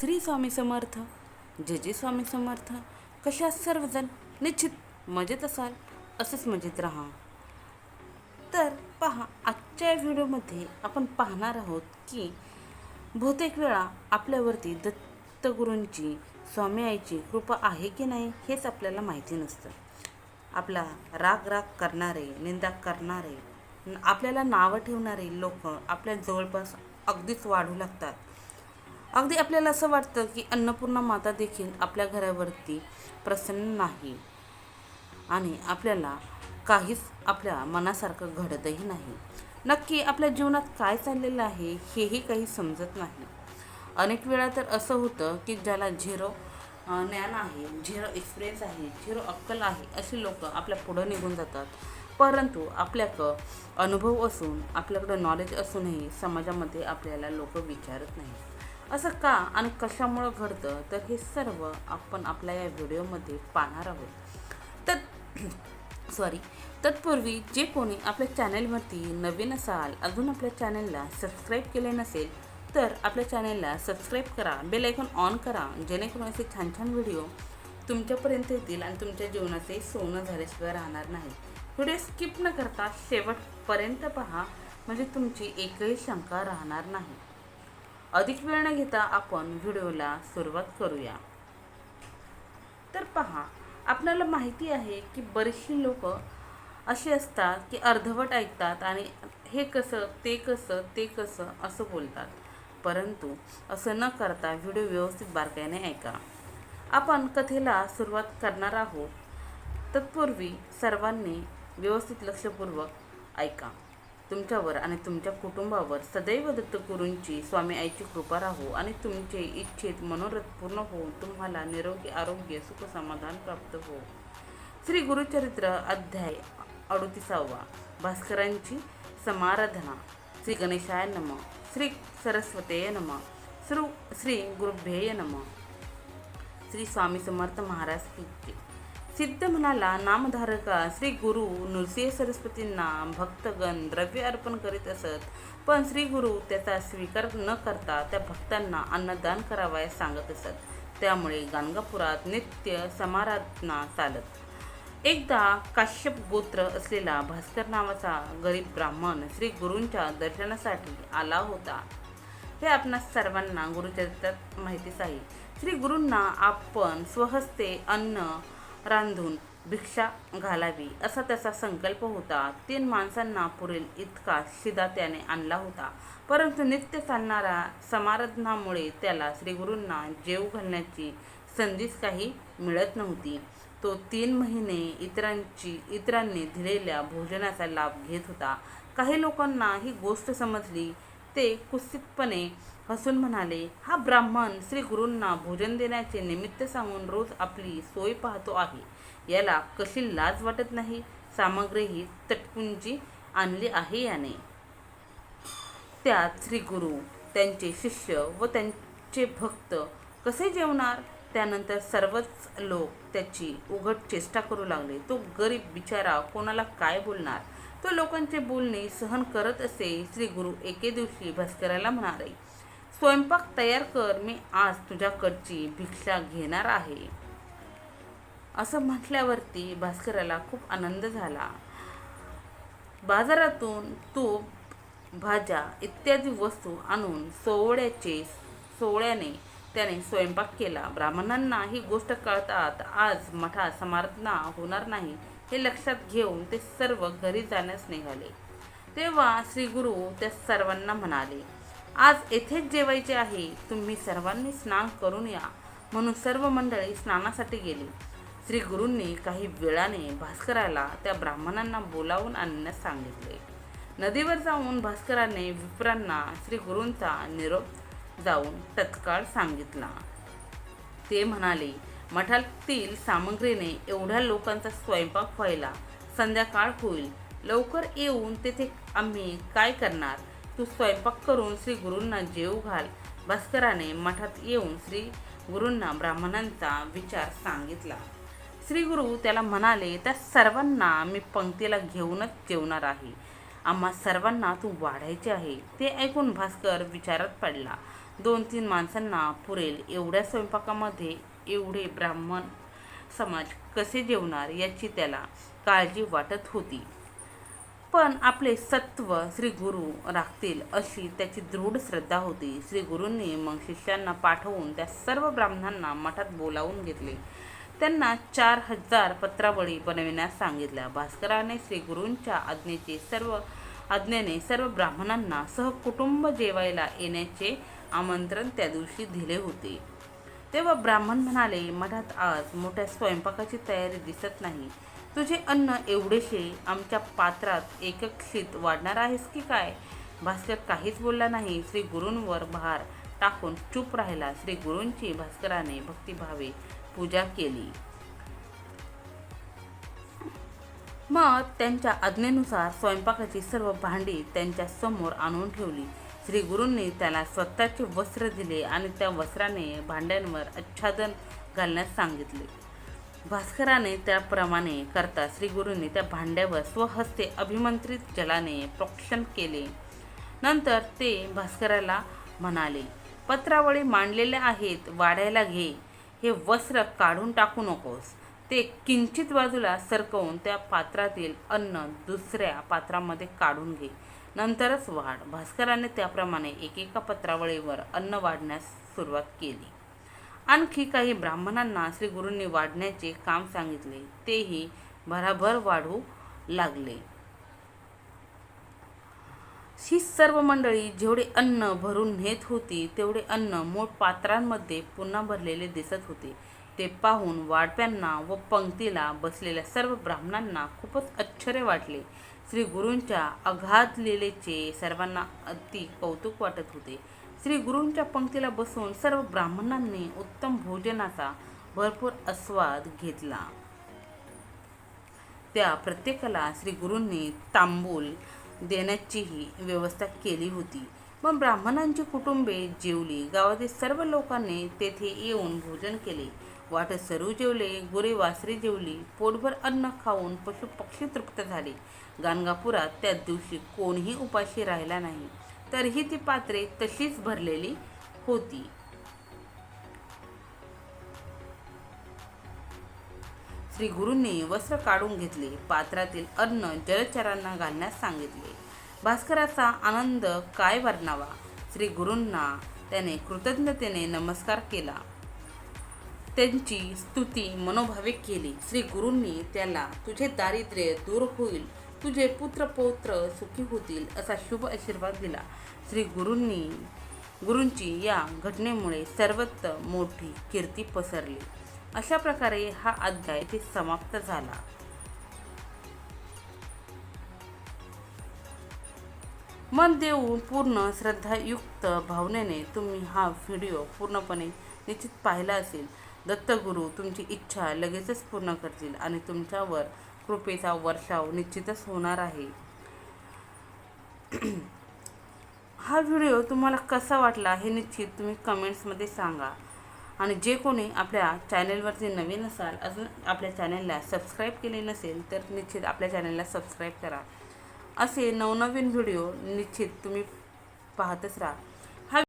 श्री स्वामी समर्थ जे स्वामी समर्थ. कशा सर्वजण? निश्चित मजेत असाल? असंच मजेत राहा. तर पहा आजच्या व्हिडिओमध्ये आपण पाहणार आहोत की बहुतेक वेळा आपल्यावरती दत्तगुरूंची स्वामी आईची कृपा आहे की नाही हेच आपल्याला माहिती नसतं. आपला राग राग करणारे निंदा करणारे आपल्याला नावं ठेवणारे लोक आपल्या जवळपास अगदीच वाढू लागतात. अगदी आपल्याला असं वाटतं की अन्नपूर्णा माता देखील आपल्या घरावरती प्रसन्न नाही. आणि आपल्याला काहीच आपल्या मनासारखं घडतही नाही. नक्की आपल्या जीवनात काय चाललेलं आहे हेही काही समजत नाही. अनेक वेळा तर असं होतं की ज्याला झिरो ज्ञान आहे झिरो एक्सपिरियन्स आहे झिरो अक्कल आहे अशी लोक आपल्या पुढं निघून जातात. परंतु आपल्याकडं अनुभव असून आपल्याकडं नॉलेज असूनही समाजामध्ये आपल्याला लोक विचारत नाही असं का आणि कशामुळं घडतं? तर हे सर्व आपण आपल्या या व्हिडिओमध्ये पाहणार आहोत. तर सॉरी तत्पूर्वी जे कोणी आपल्या चॅनेलवरती नवीन असाल अजून आपल्या चॅनेलला सबस्क्राईब केले नसेल तर आपल्या चॅनेलला सबस्क्राईब करा बेल आयकॉन ऑन करा जेणेकरून असे छान छान व्हिडिओ तुमच्यापर्यंत येतील आणि तुमच्या जीवनाचे सोनं झाल्याशिवाय राहणार नाही. व्हिडिओ स्किप न करता शेवटपर्यंत पहा म्हणजे तुमची एकही शंका राहणार नाही. अधिक वेळ न घेता आपण व्हिडिओला सुरुवात करूया. तर पहा आपल्याला माहिती आहे की बरीचशी लोक अशी असतात की अर्धवट ऐकतात आणि हे कसं ते कसं ते कसं असं बोलतात. परंतु असं न करता व्हिडिओ व्यवस्थित बारकाईने ऐका. आपण कथेला सुरुवात करणार आहोत. तत्पूर्वी सर्वांनी व्यवस्थित लक्षपूर्वक ऐका. तुमच्यावर आणि तुमच्या कुटुंबावर सदैव दत्तगुरूंची स्वामी आईची कृपा राहो आणि तुमचे इच्छित मनोरथ पूर्ण होऊन तुम्हाला निरोगी आरोग्य सुख समाधान प्राप्त हो. श्री गुरुचरित्र अध्याय अडुतीसावा. भास्करांची समाराधना. श्री गणेशाय नम. श्री सरस्वतेय नम. श्री श्री गुरुभ्येय नम. श्री स्वामी समर्थ महाराज की सिद्ध म्हणाला नामधारका श्री गुरु नृसिंह सरस्वतींना भक्तगण द्रव्य अर्पण करीत असत पण श्री गुरु त्याचा स्वीकार न करता त्या भक्तांना अन्नदान करावयास सांगत असत. त्यामुळे गाणगापुरात नित्य समाराधना चालत. एकदा काश्यप गोत्र असलेला भास्कर नावाचा गरीब ब्राह्मण श्री गुरूंच्या दर्शनासाठी आला होता. हे आपणास सर्वांना गुरुचरित्रात माहितीच आहे. श्री गुरूंना आपण स्वहस्ते अन्न रांधून भिक्षा घालावी असा त्याचा संकल्प होता. तीन माणसांना पुरेल इतका शिदा त्याने आणला होता. परंतु नित्य चालणाऱ्या समाराधनामुळे त्याला श्रीगुरूंना जेव घालण्याची संधीच काही मिळत नव्हती. तो तीन महिने इतरांची इतरांनी दिलेल्या भोजनाचा लाभ घेत होता. काही लोकांना ही गोष्ट समजली ते कुत्सितपणे हसून म्हणाले हा ब्राह्मण श्री गुरूंना भोजन देण्याचे निमित्त सांगून रोज आपली सोय पाहतो आहे. याला कशी लाज वाटत नाही? सामग्रीही तटकुंजी आणली आहे याने. त्यात श्री गुरु त्यांचे शिष्य व त्यांचे भक्त कसे जेवणार? त्यानंतर सर्वच लोक त्याची उघड चेष्टा करू लागले. तो गरीब बिचारा कोणाला काय बोलणार? तो लोकांचे बोलणे सहन करत असे श्री गुरु एके दिवशी भास्कराला म्हणाले स्वयंपाक तयार कर मी आज तुझ्याकडची भिक्षा घेणार आहे. असं म्हटल्यावरती भास्कराला खूप आनंद झाला. बाजारातून तूप भाज्या इत्यादी वस्तू आणून सोवळ्याचे सोवळ्याने त्याने स्वयंपाक केला. ब्राह्मणांना ही गोष्ट कळतात आज मठा समार्थना होणार नाही हे लक्षात घेऊन ते सर्व घरी जाण्यास निघाले. तेव्हा श्री गुरु त्या सर्वांना म्हणाले आज येथेच जेवायचे आहे. तुम्ही सर्वांनी स्नान करून या. म्हणून सर्व मंडळी स्नानासाठी गेली. श्री गुरूंनी काही वेळाने भास्कराला त्या ब्राह्मणांना बोलावून आणण्यास सांगितले. नदीवर जाऊन भास्कराने विप्रांना श्री गुरूंचा निरोप जाऊन तत्काळ सांगितला. ते म्हणाले मठातील सामग्रीने एवढ्या लोकांचा स्वयंपाक व्हायला संध्याकाळ होईल. लवकर येऊन तेथे आम्ही काय करणार? तू स्वयंपाक करून श्री गुरूंना जेव घाल. भास्कराने मठात येऊन श्री गुरूंना ब्राह्मणांचा विचार सांगितला. श्री गुरु त्याला म्हणाले त्या सर्वांना मी पंक्तीला घेऊनच जेवणार आहे. आम्हा सर्वांना तू वाढायचे आहे. ते ऐकून भास्कर विचारात पडला. दोन तीन माणसांना पुरेल एवढ्या स्वयंपाकामध्ये एवढे ब्राह्मण समाज कसे जेवणार याची त्याला काळजी वाटत होती. पण आपले सत्व श्री गुरु राखतील अशी त्याची दृढ श्रद्धा होती. श्री गुरूंनी मग शिष्यांना पाठवून त्या सर्व ब्राह्मणांना मठात बोलावून घेतले. त्यांना चार हजार पत्रावळी बनविण्यास सांगितल्या. भास्कराने श्री गुरूंच्या आज्ञेचे सर्व आज्ञेने सर्व ब्राह्मणांना सहकुटुंब जेवायला येण्याचे आमंत्रण त्या दिवशी दिले होते. तेव्हा ब्राह्मण म्हणाले मठात आज मोठ्या स्वयंपाकाची तयारी दिसत नाही. तुझे अन्न एवढेशे आमच्या पात्रात एकक्षित वाढणार आहेस की काय? भास्कर काहीच बोलला नाही. श्री गुरूंवर भार टाकून चूप राहिला. श्री गुरूंची भास्कराने भक्तिभावे पूजा केली. मग त्यांच्या आज्ञेनुसार स्वयंपाकाची सर्व भांडी त्यांच्यासमोर आणून ठेवली. श्री गुरूंनी त्याला स्वतःचे वस्त्र दिले आणि त्या वस्त्राने भांड्यांवर आच्छादन घालण्यास सांगितले. भास्कराने त्याप्रमाणे करता श्री गुरूंनी त्या भांड्यावर स्वहस्ते अभिमंत्रित जलाने प्रोक्षण केले. नंतर ते भास्कराला म्हणाले पत्रावळी मांडलेले आहेत वाढायला घे. हे वस्त्र काढून टाकू नकोस. ते किंचित बाजूला सरकवून त्या पात्रातील अन्न दुसऱ्या पात्रामध्ये काढून घे. नंतरच वाढ. भास्कराने त्याप्रमाणे एकेका पत्रावळीवर अन्न वाढण्यास सुरुवात केली. आणखी काही ब्राह्मणांना श्रीगुरूंनी वाढण्याचे काम सांगितले तेही भराभर वाढू लागले. ही सर्व मंडळी जेवढे अन्न भरून नेत होती तेवढे अन्न मोठ पात्रांमध्ये पुन्हा भरलेले दिसत होते. ते पाहून वाढप्यांना व पंक्तीला बसलेल्या सर्व ब्राह्मणांना खूपच आश्चर्य वाटले. श्री गुरूंच्या अघात लिलेचे सर्वांना अति कौतुक वाटत होते. श्री गुरूंच्या पंक्तीला बसून सर्व ब्राह्मणांनी उत्तम भोजनाचा भरपूर आस्वाद घेतला. त्या प्रत्येकाला श्री गुरूंनी तांबूल देण्याचीही व्यवस्था केली होती. मग ब्राह्मणांची कुटुंबे जेवली. गावातील सर्व लोकांनी तेथे येऊन भोजन केले. वाट सरू जेवले गुरे वासरे जेवली पोटभर अन्न खाऊन पशुपक्षी तृप्त झाले. गाणगापुरात त्या दिवशी कोणीही उपाशी राहिला नाही. तरीही ती पात्रे तशीच भरलेली होती. श्री गुरूंनी वस्त्र काढून घेतले पात्रातील अन्न जलचरांना घालण्यास सांगितले. भास्कराचा आनंद काय वर्णावा? श्री गुरूंना त्याने कृतज्ञतेने नमस्कार केला. त्यांची स्तुती मनोभावे केली. श्री गुरूंनी त्याला तुझे दारिद्र्य दूर होईल तुझे पुत्र पौत्र सुखी होतील असा शुभ आशीर्वाद दिला. श्री गुरूंनी गुरूंची या घटनेमुळे सर्वत्र मोठी कीर्ती पसरली. अशा प्रकारे हा अध्याय ते समाप्त झाला. मन देऊन पूर्ण श्रद्धायुक्त भावनेने तुम्ही हा व्हिडिओ पूर्णपणे निश्चित पाहिला असेल. दत्तगुरू तुमची इच्छा लगेचच पूर्ण करतील आणि तुमच्यावर कृपेचा वर्षाव निश्चितच होणार आहे. हा व्हिडिओ तुम्हाला कसा वाटला हे निश्चित तुम्ही कमेंट्समध्ये सांगा. आणि जे कोणी आपल्या चॅनेलवरती नवीन असाल अजून आपल्या चॅनेलला सबस्क्राईब केले नसेल तर निश्चित आपल्या चॅनेलला सबस्क्राईब करा. असे नवनवीन व्हिडिओ निश्चित तुम्ही पाहतच राहा.